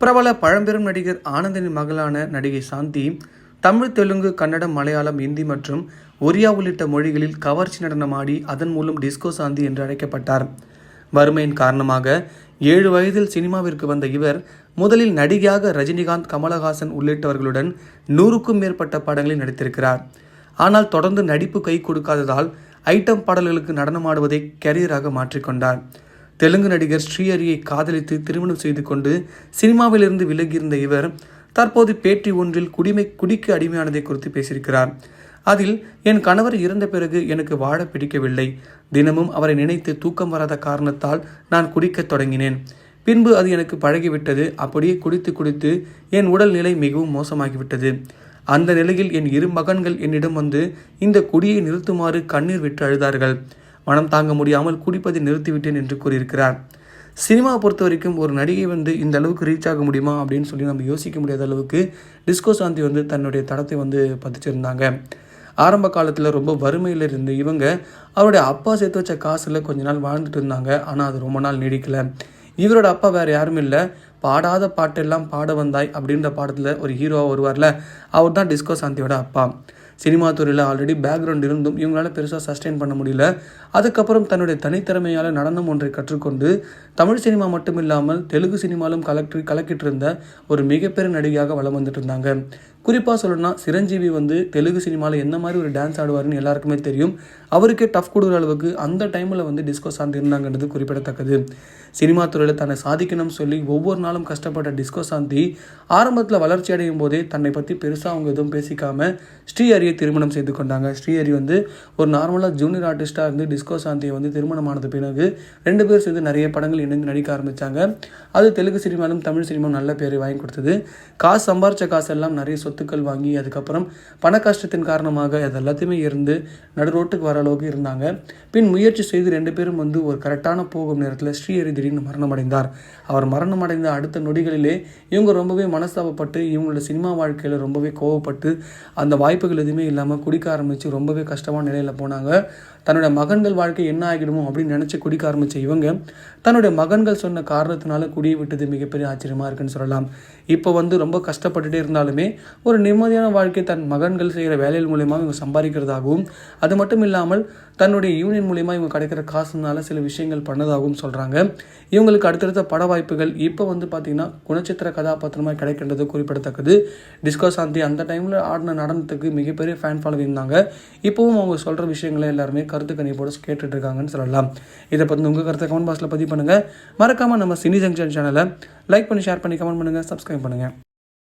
பிரபல பழம்பெரும் நடிகர் ஆனந்தனின் மகளான நடிகை சாந்தி தமிழ் தெலுங்கு கன்னடம் மலையாளம் இந்தி மற்றும் ஒரியா உள்ளிட்ட மொழிகளில் கவர்ச்சி நடனமாடி அதன் மூலம் டிஸ்கோ சாந்தி என்று அழைக்கப்பட்டார். வறுமையின் காரணமாக ஏழு வயதில் சினிமாவிற்கு வந்த இவர் முதலில் நடிகையாக ரஜினிகாந்த் கமலஹாசன் உள்ளிட்டவர்களுடன் நூறுக்கும் மேற்பட்ட படங்களில் நடித்திருக்கிறார். ஆனால் தொடர்ந்து நடிப்பு கை கொடுக்காததால் ஐட்டம் பாடல்களுக்கு நடனமாடுவதை கரியராக மாற்றிக்கொண்டார். தெலுங்கு நடிகர் ஸ்ரீஹரியை காதலித்து திருமணம் செய்து கொண்டு சினிமாவிலிருந்து விலகியிருந்த இவர் தற்போது பேட்டி ஒன்றில் குடிமை குடிக்கு அடிமையானதை குறித்து பேசியிருக்கிறார். அதில் என் கணவர் இறந்த பிறகு எனக்கு வாழ பிடிக்கவில்லை. தினமும் அவரை நினைத்து தூக்கம் வராத காரணத்தால் நான் குடிக்கத் தொடங்கினேன். பின்பு அது எனக்கு பழகிவிட்டது. அப்படியே குடித்து குடித்து என் உடல் நிலை மிகவும் மோசமாகிவிட்டது. அந்த நிலையில் என் இரு மகன்கள் என்னிடம் வந்து இந்த குடியை நிறுத்துமாறு கண்ணீர் விட்டு அழுதார்கள். மனம் தாங்க முடியாமல் குடிப்பதை நிறுத்திவிட்டேன் என்று கூறியிருக்கிறார். சினிமா பொறுத்த வரைக்கும் ஒரு நடிகை வந்து இந்த அளவுக்கு ரீச் ஆக முடியுமா அப்படின்னு சொல்லி நம்ம யோசிக்க முடியாத அளவுக்கு டிஸ்கோ சாந்தி வந்து தன்னுடைய தடத்தை வந்து பதிச்சிருந்தாங்க. ஆரம்ப காலத்தில் ரொம்ப வறுமையில் இருந்து இவங்க அவருடைய அப்பா சேர்த்து வச்ச காசில் கொஞ்ச நாள் வாழ்ந்துட்டு இருந்தாங்க. ஆனால் அது ரொம்ப நாள் நீடிக்கல. இவரோட அப்பா வேறு யாரும் இல்லை. பாடாத பாட்டெல்லாம் பாட வந்தாய் அப்படின்ற பாடத்தில் ஒரு ஹீரோவாக வருவார்ல. அவர் தான் டிஸ்கோ சாந்தியோட அப்பா. சினிமா துறையில் ஆல்ரெடி பேக்ரவுண்ட் இருந்தும் இவங்களால பெருசாக சஸ்டெயின் பண்ண முடியல. அதுக்கப்புறம் தன்னுடைய தனித்திறமையால் நடனம் ஒன்றை கற்றுக்கொண்டு தமிழ் சினிமா மட்டும் இல்லாமல் தெலுங்கு சினிமாலும் கலெக்டர் கலக்கிட்டு இருந்த ஒரு மிகப்பெரிய நடிகையாக வளம் வந்துட்டு இருந்தாங்க. குறிப்பாக சொல்லணும்னா சிரஞ்சீவி வந்து தெலுங்கு சினிமாவில் என்ன மாதிரி ஒரு டான்ஸ் ஆடுவார்னு எல்லாருக்குமே தெரியும். அவருக்கே டஃப் கொடுக்குற அளவுக்கு அந்த டைமில் வந்து டிஸ்கோ சாந்தி இருந்தாங்கன்றது குறிப்பிடத்தக்கது. சினிமா துறையில் தன்னை சாதிக்கணும்னு சொல்லி ஒவ்வொரு நாளும் கஷ்டப்பட்ட டிஸ்கோ சாந்தி ஆரம்பத்தில் வளர்ச்சி அடையும் போதே தன்னை பற்றி பெருசாக அவங்க எதுவும் பேசிக்காம ஸ்ரீஹரியை திருமணம் செய்து கொண்டாங்க. ஸ்ரீஹரி வந்து ஒரு நார்மலாக ஜூனியர் ஆர்டிஸ்ட்டாக இருந்து டிஸ்கோ சாந்தியை வந்து திருமணமானது பிறகு ரெண்டு பேர் சேர்ந்து நிறைய படங்கள் இணைந்து நடிக்க ஆரம்பித்தாங்க அது தெலுங்கு சினிமாலும் தமிழ் சினிமாவும் நல்ல பேரை வாங்கி கொடுத்தது. காசு சம்பாரித்த காசு எல்லாம் நிறைய சொத்துக்கள் வாங்கி அதுக்கப்புறம் பண கஷ்டத்தின் காரணமாக அது எல்லாத்தையுமே இருந்து நடு ரோட்டுக்கு வர அளவுக்கு இருந்தாங்க. பின் முயற்சி செய்து ரெண்டு பேரும் வந்து ஒரு கரெக்டான போகும் நேரத்தில் ஸ்ரீஹரி திடீர்னு மரணம் அடைந்தார் அவர் மரணம் அடைந்த அடுத்த நொடிகளிலே இவங்க ரொம்பவே மனஸ்தாபப்பட்டு இவங்களோட சினிமா வாழ்க்கையில் ரொம்பவே கோவப்பட்டு அந்த வாய்ப்புகள் எதுவுமே இல்லாமல் குடிக்க ஆரம்பித்து ரொம்பவே கஷ்டமான நிலையில் போனாங்க. தன்னுடைய மகன்கள் வாழ்க்கை என்ன ஆகிடுமோ அப்படின்னு நினச்சி குடிக்க ஆரம்பித்த இவங்க தன்னுடைய மகன்கள் சொன்ன காரணத்தினால குடியை விட்டது மிகப்பெரிய ஆச்சரியமாக இருக்குன்னு சொல்லலாம். இப்போ வந்து ரொம்ப கஷ்டப்பட்டுட்டே இருந்தாலுமே ஒரு நிம்மதியான வாழ்க்கை தன் மகன்கள் செய்கிற வேலைகள் மூலயமா இவங்க சம்பாதிக்கிறதாகவும் அது மட்டும் இல்லாமல் தன்னுடைய யூனியன் மூலயமா இவங்க கிடைக்கிற காசுனால சில விஷயங்கள் பண்ணதாகவும் சொல்கிறாங்க இவங்களுக்கு அடுத்தடுத்த பட வாய்ப்புகள் இப்போ வந்து பார்த்திங்கன்னா குணச்சித்திர கதாபாத்திரமாக கிடைக்கின்றது குறிப்பிடத்தக்கது. டிஸ்கோ சாந்தி அந்த டைமில் ஆடின நடனத்துக்கு மிகப்பெரிய ஃபேன் ஃபாலோ இருந்தாங்க. இப்போவும் அவங்க சொல்கிற விஷயங்களை எல்லாருமே கருத்து கணிப்போடு கேட்டுட்டு இருக்காங்கன்னு சொல்லலாம். இதை பற்றி உங்கள் கருத்தை கமெண்ட் பாக்ஸில் பதிவு பண்ணுங்கள் மறக்காமல் நம்ம சினி ஜங்ஷன் சேனலை லைக் பண்ணி ஷேர் பண்ணி கமெண்ட் பண்ணுங்கள் சப்ஸ்கிரைப் பண்ணுங்கள்